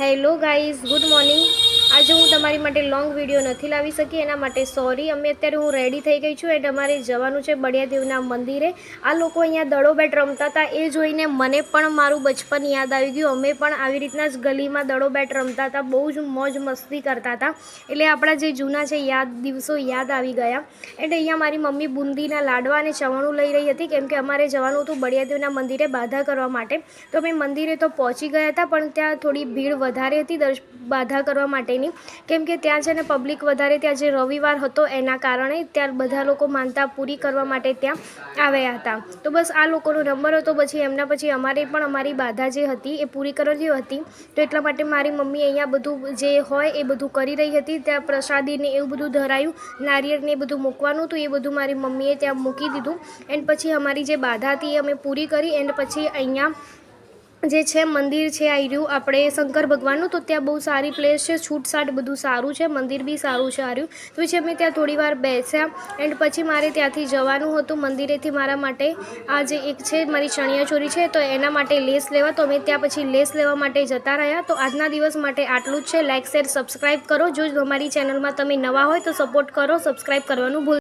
Hello guys good morning આજે હું તમારી માટે લોંગ વીડિયો નથી લાવી શકી, એના માટે સોરી અમે અત્યારે હું રેડી થઈ ગઈ છું એન્ડ અમારે જવાનું છે બળિયાદેવના મંદિરે. આ લોકો અહીંયા દડો બેટ રમતા હતા, એ જોઈને મને પણ મારું બચપન યાદ આવી ગયું. અમે પણ આવી રીતના જ ગલીમાં દડો બેટ રમતા હતા, બહુ જ મોજ મસ્તી કરતા હતા. એટલે આપણા જે જૂના છે યાદ, દિવસો યાદ આવી ગયા. એન્ડ અહીંયા મારી મમ્મી બુંદીના લાડવા અને ચવાણું લઈ રહી હતી, કેમ કે અમારે જવાનું હતું બળિયાદેવના મંદિરે બાધા કરવા માટે. તો અમે મંદિરે તો પહોંચી ગયા હતા, પણ ત્યાં થોડી ભીડ વધારે હતી બાધા કરવા માટેની કેમ ત્યાં છે ને પબ્લિક વધારે ત્યાં જે રવિવાર હતો એના કારણે ત્યાં બધા લોકો માનતા પૂરી કરવા માટે ત્યાં આવ્યા હતા. તો બસ આ લોકોનો નંબર હતો, પછી એમના પછી અમારે પણ અમારી બાધા જે હતી એ પૂરી કરવાની હતી. તો એટલા માટે મારી મમ્મી અહીંયા બધું જે હોય એ બધું કરી રહી હતી. ત્યાં પ્રસાદીને એવું બધું ધરાયું, નારિયેળને એ બધું મૂકવાનું હતું, એ બધું મારી મમ્મીએ ત્યાં મૂકી દીધું. એન્ડ પછી અમારી જે બાધા હતી એ અમે પૂરી કરી એન્ડ પછી અહીંયા જે છે, મંદિર છે આ રહ્યું. આપણે શંકર ભગવાનનું તો ત્યાં બહુ સારી પ્લેસ છે, છૂટછાટ બધું સારું છે, મંદિર બી સારું છે, આ તો પછી અમે ત્યાં થોડી વાર બેસ્યા. એન્ડ પછી મારે ત્યાંથી જવાનું હતું, મંદિરેથી મારા માટે. આ જે એક છે, મારી ચણિયાચોરી છે, તો એના માટે લેસ લેવા. તો અમે ત્યાં પછી લેસ લેવા માટે જતા રહ્યા. તો આજના દિવસ માટે આટલું જ છે. લાઇક શેર સબસ્ક્રાઈબ કરો. જો અમારી ચેનલમાં તમે નવા હોય તો સપોર્ટ કરો. સબસ્ક્રાઈબ કરવાનું ભૂલ